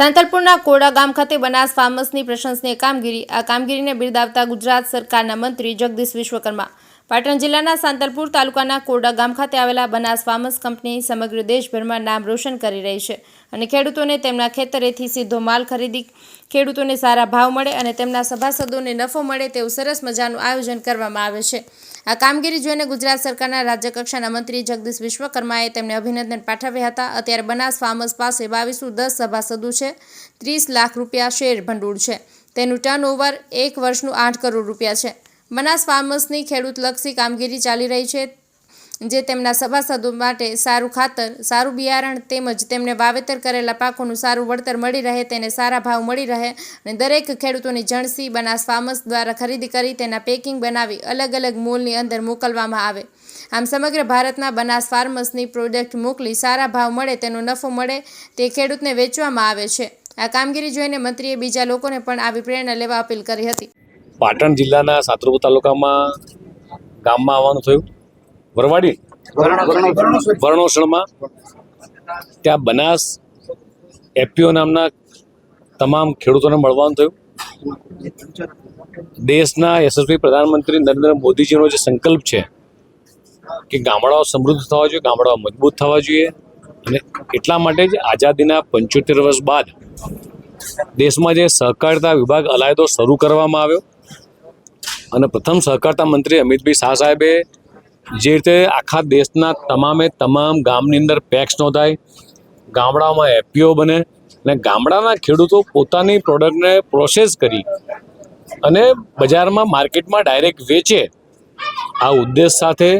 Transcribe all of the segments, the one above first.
સાંતલપુરના કોડા ગામ ખાતે બનાસ ફાર્મસની પ્રશંસનીય કામગીરી આ કામગીરીને બિરદાવતા ગુજરાત સરકારના મંત્રી જગદીશ વિશ્વકર્મા પાટણ જિલ્લાના સાંતલપુર તાલુકાના કોડા ગામ ખાતે આવેલા બનાસ ફાર્મસ કંપની સમગ્ર દેશભરમાં નામ રોશન કરી રહી છે અને ખેડૂતોને તેમના ખેતરેથી સીધો માલ ખરીદી, ખેડૂતોને સારા ભાવ મળે અને તેમના સભાસદોને નફો મળે તેવું સરસ મજાનું આયોજન કરવામાં આવે છે. આ કામગીરી જોઈને ગુજરાત સરકારના રાજ્યકક્ષાના મંત્રી જગદીશ વિશ્વકર્માએ તેમને અભિનંદન પાઠવ્યા હતા. અત્યારે બનાસ ફાર્મર્સ પાસે બાવીસો દસ સભાસદો છે, ત્રીસ લાખ રૂપિયા શેર ભંડોળ છે. તેનું ટર્નઓવર એક વર્ષનું આઠ કરોડ રૂપિયા છે. બનાસ ફાર્મર્સની ખેડૂતલક્ષી કામગીરી ચાલી રહી છે, જે તેમના સભાસદો માટે સારું ખાતર, સારું બિયારણ તેમજ તેમને વાવેતર કરેલા પાકોનું સારું વળતર મળી રહે, તેને સારા ભાવ મળી રહે અને દરેક ખેડૂતોની જણસી બનાસ ફાર્મર્સ દ્વારા ખરીદી કરી તેના પેકિંગ બનાવી અલગ અલગ મોલની અંદર મોકલવામાં આવે. આમ સમગ્ર ભારતના બનાસ ફાર્મર્સની પ્રોડક્ટ મોકલી સારા ભાવ મળે, તેનો નફો મળે, તે ખેડૂતને વેચવામાં આવે છે. આ કામગીરી જોઈને મંત્રીએ બીજા લોકોને પણ આવી પ્રેરણા લેવા અપીલ કરી હતી. પાટણ જિલ્લાના સાતરપુર તાલુકામાં ગામમાં આવવાનું થયું. વરવાડી? વર્ણોસણમાં ત્યાં બનાસ એપીઓ નામના તમામ ખેડૂતોને મળવાનું થયું. દેશના યશસ્વી પ્રધાનમંત્રી નરેન્દ્ર મોદીજીનો જે સંકલ્પ છે કે ગામડાઓ સમૃદ્ધ થવા જોઈએ, ગામડાઓ મજબૂત થવા જોઈએ અને એટલા માટે જ આઝાદીના પંચોતેર વર્ષ બાદ દેશમાં જે સહકારિતા વિભાગ અલાયદો શરૂ કરવામાં આવ્યો. અને પ્રથમ સહકારતા મંત્રી અમિતભાઈ શાહ સાહેબે જે રીતે આખા દેશના તમામે તમામ ગામની અંદર પેક્સ નોંધાય, ગામડાઓમાં એપીઓ બને અને ગામડાના ખેડૂતો પોતાની પ્રોડક્ટને પ્રોસેસ કરી અને બજારમાં માર્કેટમાં ડાયરેક્ટ વેચે. આ ઉદ્દેશ સાથે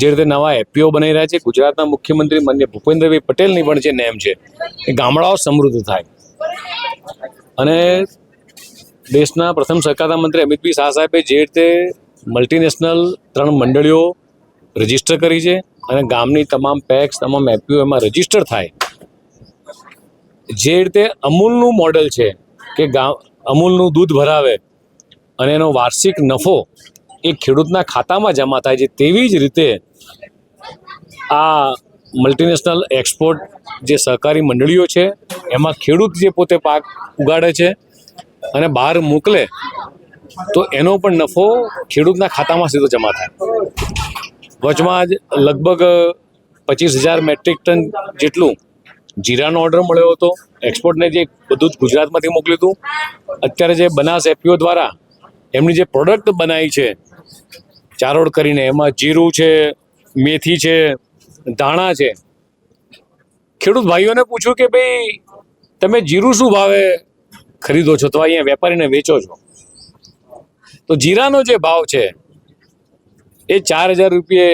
જે રીતે નવા એપીઓ બનાવી રહ્યા છે, ગુજરાતના મુખ્યમંત્રી માન્ય ભૂપેન્દ્રભાઈ પટેલની પણ જે નેમ છે, એ ગામડાઓ સમૃદ્ધ થાય. અને દેશના પ્રથમ સહકારતા મંત્રી અમિતભાઈ શાહ સાહેબે જે રીતે મલ્ટીનેશનલ ત્રણ મંડળીઓ રજિસ્ટર કરી છે અને ગામની તમામ પેક્સ તમામ એપીઓ એમાં રજિસ્ટર થાય, જે રીતે અમૂલનું મોડેલ છે કે ગામ, અમૂલનું દૂધ ભરાવે અને એનો વાર્ષિક નફો એ ખેડૂતના ખાતામાં જમા થાય છે, તેવી જ રીતે આ મલ્ટીનેશનલ એક્સપોર્ટ જે સહકારી મંડળીઓ છે, એમાં ખેડૂત જે પોતે પાક ઉગાડે છે અને બહાર મોકલે, તો એનો પણ નફો ખેડૂતના ખાતામાં સીધો જમા થાય. વચમાં જ લગભગ પચીસ હજાર મેટ્રિક ટન જેટલું જીરાનો ઓર્ડર મળ્યો હતો. એક્સપોર્ટને જે બધું જ ગુજરાતમાંથી મોકલ્યું હતું. અત્યારે જે બનાસ એફપીઓ દ્વારા એમની જે પ્રોડક્ટ બનાવી છે, ચારોળ કરીને, એમાં જીરું છે, મેથી છે, ધાણા છે. ખેડૂત ભાઈઓને પૂછ્યું કે, ભાઈ, તમે જીરું શું ભાવે? ખરીદો છો, તો અહીંયા વેપારીને વેચો છો. તો જીરાનો જે ભાવ છે, એ ચાર હજાર રૂપિયે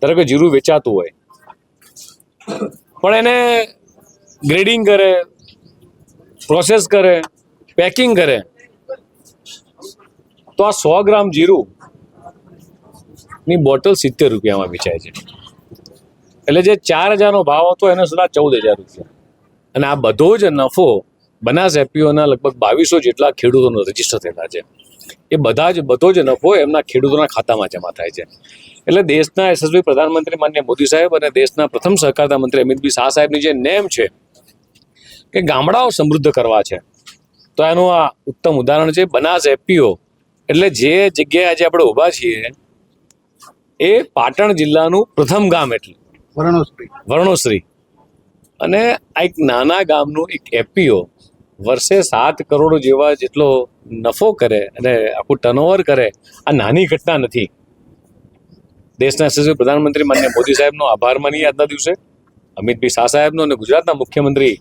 ધારો જીરું વેચાતું હોય. પણ એને ગ્રેડિંગ કરે, પ્રોસેસ કરે, પેકિંગ કરે, તો આ સો ગ્રામ જીરું ની બોટલ સિત્તેર રૂપિયામાં વેચાય છે. એટલે જે ચાર હજારનો ભાવ હતો, એનો સુધા ચૌદ હજાર રૂપિયા. અને આ બધો જ નફો બનાસ એપીઓના લગભગ બાવીસો જેટલા ખેડૂતોનો રજિસ્ટર થયેલા છે. એ બધા જ બધો જ નફો એમના ખેડૂતોના ખાતામાં જમા થાય છે. એટલે દેશના યશસ્વી પ્રધાનમંત્રી માન્ય મોદી સાહેબ અને દેશના પ્રથમ સહકારતા મંત્રી અમિતભાઈ શાહ સાહેબની જે નેમ છે કે ગામડાઓ સમૃદ્ધ કરવા છે. તો એનું આ ઉત્તમ ઉદાહરણ છે બનાસ એપીઓ એટલે જે જગ્યાએ આજે આપણે ઊભા છીએ એ પાટણ જિલ્લાનું પ્રથમ ગામ એટલે. વર્ણોશ્રી વર્ણોશ્રી અને આ એક નાના ગામનું એક એપીઓ વર્ષે સાત કરોડ જેવા જેટલો નફો કરે અને આખું ટર્નઓવર કરે, આ નાની ઘટના નથી. દેશના યશસ્વી પ્રધાનમંત્રી માન્ય મોદી સાહેબનો આભાર માની આજના દિવસે. અમિતભાઈ શાહ સાહેબનો અને ગુજરાતના મુખ્યમંત્રી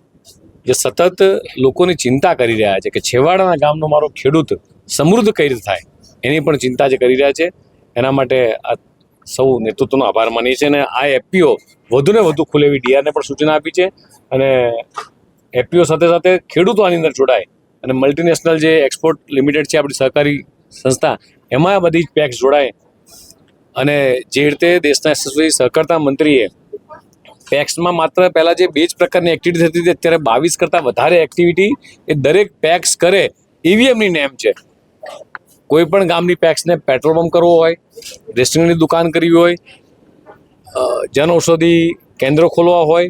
જે સતત લોકોની ચિંતા કરી રહ્યા છે કે છેવાડાના ગામનો મારો ખેડૂત સમૃદ્ધ કઈ રીતે થાય, એની પણ ચિંતા જે કરી રહ્યા છે, એના માટે આ સૌ નેતૃત્વનો આભાર માનીએ છીએ અને આ એપીઓ વધુ ખુલે એવી ડીઆરને પણ સૂચના આપી છે અને એપીઓ સાથે સાથે ખેડૂતો આની અંદર જોડાય. અને મલ્ટીનેશનલ જે એક્સપોર્ટ લિમિટેડ છે આપણી સહકારી સંસ્થા, એમાં આ બધી જ પેક્સ જોડાય. અને જે રીતે દેશના યશસ્વી સહકારતા મંત્રીએ પેક્સમાં માત્ર પહેલાં જે બે જ પ્રકારની એક્ટિવિટી થતી હતી, અત્યારે બાવીસ કરતાં વધારે એક્ટિવિટી એ દરેક પેક્સ કરે એવી એમની નેમ છે. કોઈ પણ ગામની પેક્સને પેટ્રોલ પંપ કરવો હોય રેસ્ટોરન્ટની દુકાન કરવી હોય જન ઔષધિ કેન્દ્રો ખોલવા હોય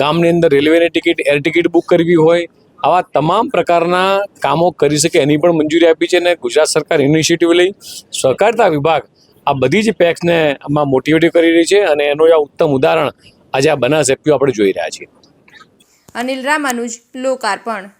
ગામની અંદર રેલવેની ટિકિટ, એર ટિકિટ બુક કરવી હોય, આવા તમામ પ્રકારના કામો કરી શકે એની પણ મંજૂરી આપી છે અને ગુજરાત સરકાર ઇનિશિયેટિવ લઈ સહકારિતા વિભાગ આ બધી જ પેક્સને આમાં મોટિવેટિવ કરી રહી છે અને એનું આ ઉત્તમ ઉદાહરણ આજે આ બનાસ એપીઓ આપણે જોઈ રહ્યા છીએ. અનિલ રામાનુજ, લોકાર્પણ.